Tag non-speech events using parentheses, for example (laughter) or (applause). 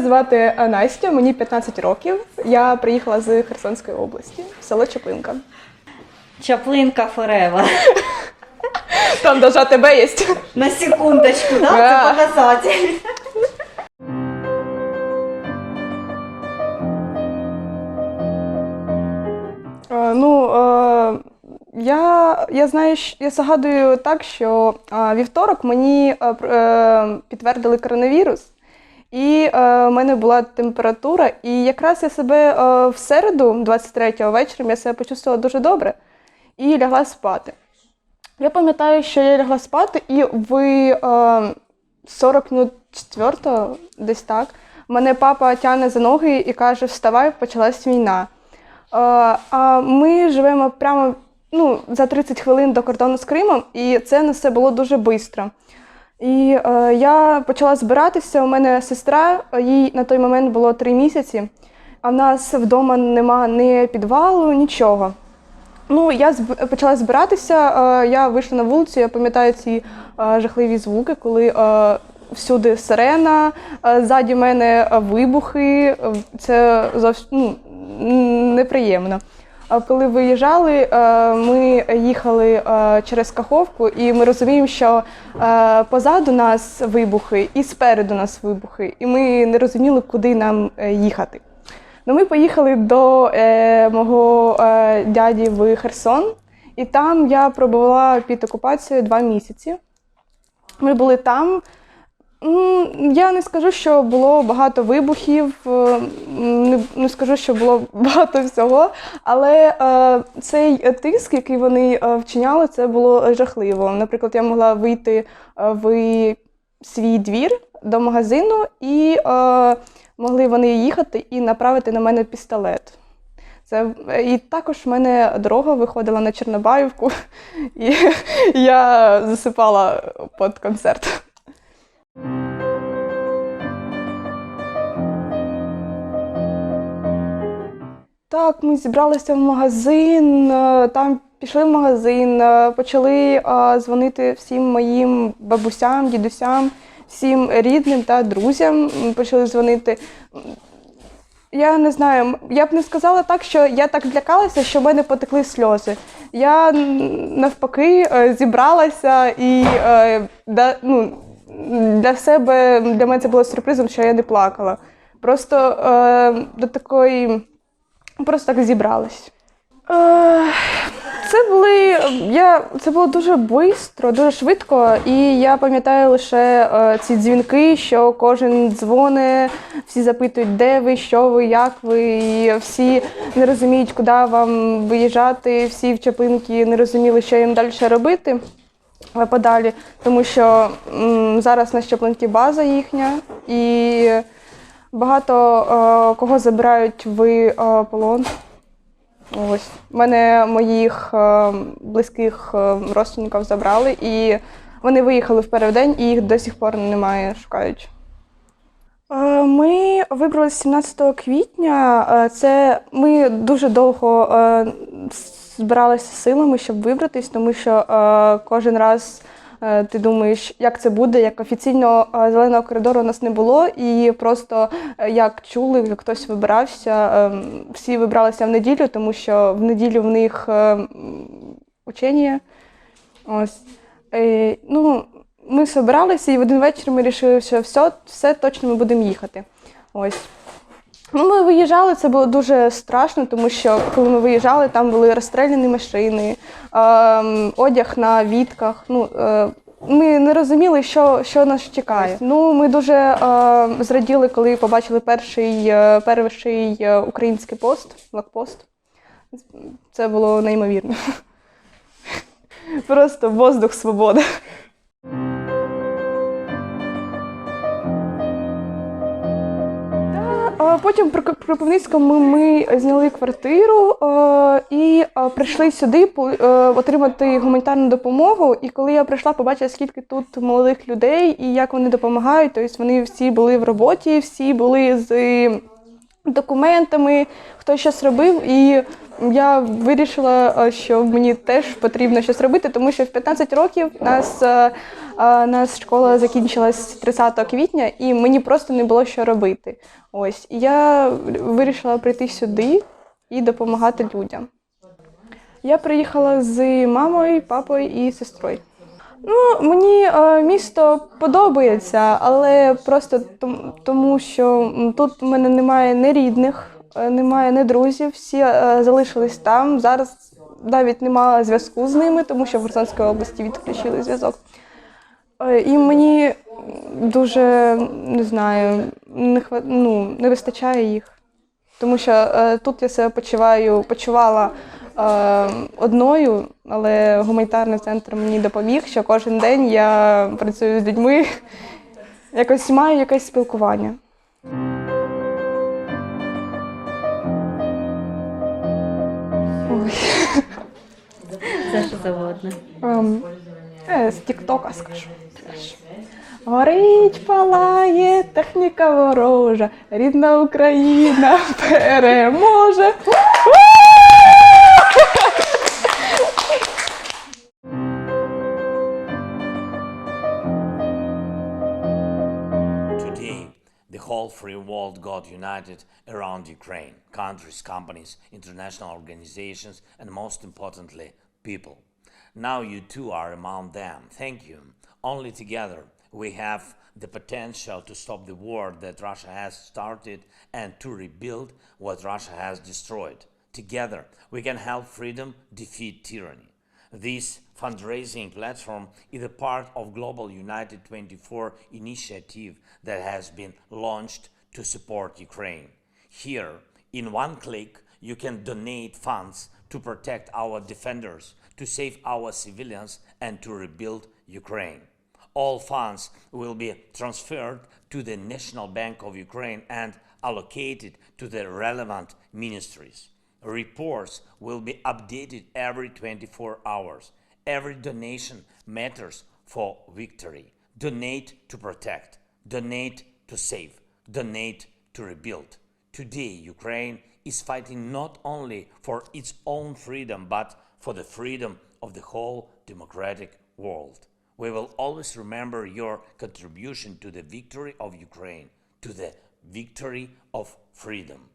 Мене звати е, Настя, мені 15 років. Я приїхала з Херсонської області, село Чаплинка. Чаплинка Форева. (laughs) Там даже АТБ є. На секундочку, да? Це показатель. Е, Ну, е, я, я знаю, я згадую так, що вівторок мені підтвердили коронавірус, і е, в мене була температура. І якраз я себе е, в середу, 23-го вечором, я себе почувствувала дуже добре і лягла спати. Я пам'ятаю, що я лягла спати, і в е, 40 минут 4 десь так, мене папа тягне за ноги і каже: Вставай, почалась війна. Е, А ми живемо прямо ну, за 30 хвилин до кордону з Кримом, і це на все було дуже швидко. І е, я почала збиратися. У мене сестра, їй на той момент було 3 місяці, а в нас вдома нема ні підвалу, нічого. Ну, я зб- почала збиратися, е, я вийшла на вулицю, я пам'ятаю ці е, жахливі звуки, коли е, всюди сирена, е, ззаді мене вибухи. Це зовсім ну, неприємно. Коли виїжджали, е, ми їхали е, через Каховку, і ми розуміємо, що е, позаду нас вибухи і спереду нас вибухи, і ми не розуміли, куди нам їхати. Ну, ми поїхали до мого дяді в Херсон, і там я пробула під окупацією два місяці. Ми були там. Я не скажу, що було багато вибухів, е, не, скажу, що було (laughs) багато всього, але е, цей тиск, який вони е, вчиняли, це було жахливо. Наприклад, я могла вийти в свій двір до магазину, і могли вони їхати і направити на мене пістолет. Це, і також в мене дорога виходила на Чорнобаївку, (laughs) і я засипала під концерт. Так, ми зібралися в магазин, е, там пішли в магазин, е, почали е, дзвонити всім моїм бабусям, дідусям, всім рідним та друзям. Почали дзвонити. Я не знаю, я б не сказала так, що я так злякалася, що в мене потекли сльози. Я навпаки зібралася і ну, для себе для мене це було сюрпризом, що я не плакала. Просто е, до такої просто так зібралась. Е, це були я це було дуже швидко, дуже швидко, і я пам'ятаю лише е, ці дзвінки, що кожен дзвони, всі запитують, де ви, що ви, як ви, і всі не розуміють, куди вам виїжджати. Всі в Чаплинки не розуміли, що їм далі робити подалі, тому що м, зараз на Чаплинки база їхня, і багато е, кого забирають в е, полон. Ось мене моїх е, близьких е, родственників забрали, і вони виїхали в перший день, і їх до сих пор немає, шукають. Е, Ми вибрали 17 квітня. Е, Це ми дуже довго е, збиралися силами, щоб вибратись, тому що кожен раз ти думаєш, як це буде, як офіційно зеленого коридору у нас не було, і просто як чули, як хтось вибирався, всі вибралися в неділю, тому що в неділю в них учення. Ось. Ну, ми збиралися, і в один вечір ми вирішили, що все, все точно ми будемо їхати. Ось. Ну, ми виїжджали, це було дуже страшно, тому що коли ми виїжджали, там були розстріляні машини, ем, одяг на вітках. Ну, е, ми не розуміли, що, що нас чекає. Ну, ми дуже е, зраділи, коли побачили перший, е, перший е, український пост, блокпост. Це було неймовірно. (laughs) Просто воздух свободи. Потім при Кропивницькому ми зняли квартиру е, і е, прийшли сюди е, отримати гуманітарну допомогу. І коли я прийшла, побачила, скільки тут молодих людей і як вони допомагають. Тобто вони всі були в роботі, всі були з документами, хто щось робив, і я вирішила, е, що мені теж потрібно щось робити, тому що в 15 років нас, е, е, нас школа закінчилась 30 квітня, і мені просто не було що робити. Ось я вирішила прийти сюди і допомагати людям. Я приїхала з мамою, папою і сестрою. Ну, мені е, місто подобається, але просто том- тому, що тут в мене немає ні рідних, е, немає ні друзів. Всі е, залишились там. Зараз навіть немає зв'язку з ними, тому що в Херсонській області відключили зв'язок. І мені дуже не знаю, не, хва- ну, не вистачає їх. Тому що тут я себе почуваю, почувала одною, але гуманітарний центр мені допоміг, що кожен день я працюю з людьми, якось маю якесь спілкування. Ой, Все, що завгодно. ем, е, з Тіктока скажу. Горить, палає, техніка ворожа, рідна Україна переможе. Free world got united around Ukraine countries, companies, international organizations, and most importantly, people. Now you too are among them. Thank you. Only together we have the potential to stop the war that Russia has started and to rebuild what Russia has destroyed. Together we can help freedom defeat tyranny. This fundraising platform is a part of Global United 24 initiative that has been launched to support Ukraine. Here, in one click, you can donate funds to protect our defenders, to save our civilians, and to rebuild Ukraine. All funds will be transferred to the National Bank of Ukraine and allocated to the relevant ministries. Reports will be updated every 24 hours. Every donation matters for victory. Donate to protect, donate to save, donate to rebuild. Today, Ukraine is fighting not only for its own freedom, but for the freedom of the whole democratic world. We will always remember your contribution to the victory of Ukraine, to the victory of freedom.